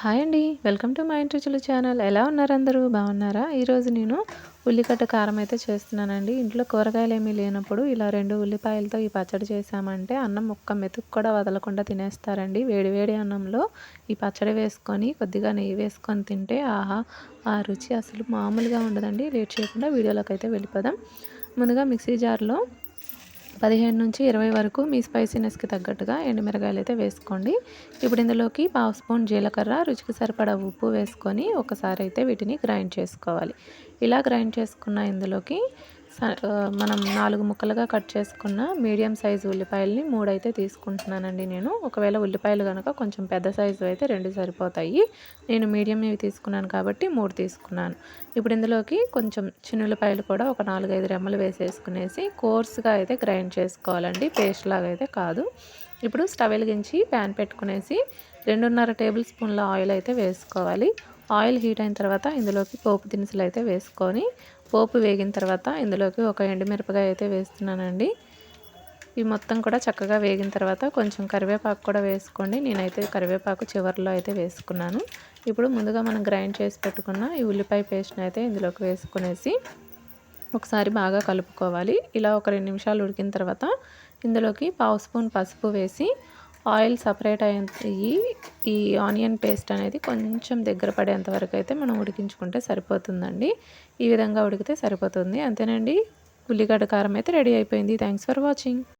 Hi అండి. Welcome to మా ఇంటి ఛానల్. ఎలా ఉన్నారు అందరూ? బాగున్నారా? ఈరోజు నేను ఉల్లిగడ్డ కారం అయితే చేస్తున్నానండి. ఇంట్లో కూరగాయలు ఏమీ లేనప్పుడు ఇలా రెండు ఉల్లిపాయలతో ఈ పచ్చడి చేసామంటే అన్నం ఒక్క మెతుకు కూడా వదలకుండా తినేస్తారండి. వేడి వేడి అన్నంలో ఈ పచ్చడి వేసుకొని కొద్దిగా నెయ్యి వేసుకొని తింటే ఆహా ఆ రుచి అసలు మామూలుగా ఉండదండి. లేట్ చేయకుండా వీడియోలోకి అయితే వెళ్ళిపోదాం. ముందుగా మిక్సీ జార్లో పదిహేను నుంచి ఇరవై వరకు మీ స్పైసీనెస్కి తగ్గట్టుగా ఎండుమిరగాయలు అయితే వేసుకోండి. ఇప్పుడు ఇందులోకి పావు స్పూన్ జీలకర్ర రుచికి సరిపడా ఉప్పు వేసుకొని ఒకసారి అయితే వీటిని గ్రైండ్ చేసుకోవాలి. ఇలా గ్రైండ్ చేసుకున్న ఇందులోకి మనం నాలుగు ముక్కలుగా కట్ చేసుకున్న మీడియం సైజు ఉల్లిపాయలని మూడు అయితే తీసుకుంటున్నానండి నేను. ఒకవేళ ఉల్లిపాయలు కనుక కొంచెం పెద్ద సైజు అయితే రెండు సరిపోతాయి. నేను మీడియం ఇవి తీసుకున్నాను కాబట్టి మూడు తీసుకున్నాను. ఇప్పుడు ఇందులోకి కొంచెం చిన్నులపాయలు కూడా ఒక నాలుగైదు రెమ్మలు వేసేసుకునేసి కోర్స్గా అయితే గ్రైండ్ చేసుకోవాలండి. పేస్ట్ లాగా అయితే కాదు. ఇప్పుడు స్టవ్ వెలిగించి ప్యాన్ పెట్టుకునేసి రెండున్నర టేబుల్ స్పూన్ల ఆయిల్ అయితే వేసుకోవాలి. ఆయిల్ హీట్ అయిన తర్వాత ఇందులోకి పోపు దినుసులు అయితే వేసుకొని పోపు వేగిన తర్వాత ఇందులోకి ఒక ఎండుమిరపకాయ అయితే వేస్తున్నానండి. ఈ మొత్తం కూడా చక్కగా వేగిన తర్వాత కొంచెం కరివేపాకు కూడా వేసుకోండి. నేనైతే కరివేపాకు చివరిలో అయితే వేసుకున్నాను. ఇప్పుడు ముందుగా మనం గ్రైండ్ చేసి పెట్టుకున్న ఈ ఉల్లిపాయ పేస్ట్ని అయితే ఇందులోకి వేసుకునేసి ఒకసారి బాగా కలుపుకోవాలి. ఇలా ఒక రెండు నిమిషాలు ఉడికిన తర్వాత ఇందులోకి పావు స్పూన్ పసుపు వేసి ఆయిల్ సపరేట్ అయ్యి ఈ ఆనియన్ పేస్ట్ అనేది కొంచెం దగ్గర పడేంత వరకు అయితే మనం ఉడికించుకుంటే సరిపోతుందండి. ఈ విధంగా ఉడికితే సరిపోతుంది. అంతేనండి. ఉల్లిగడ్డ కారం అయితే రెడీ అయిపోయింది. Thanks for watching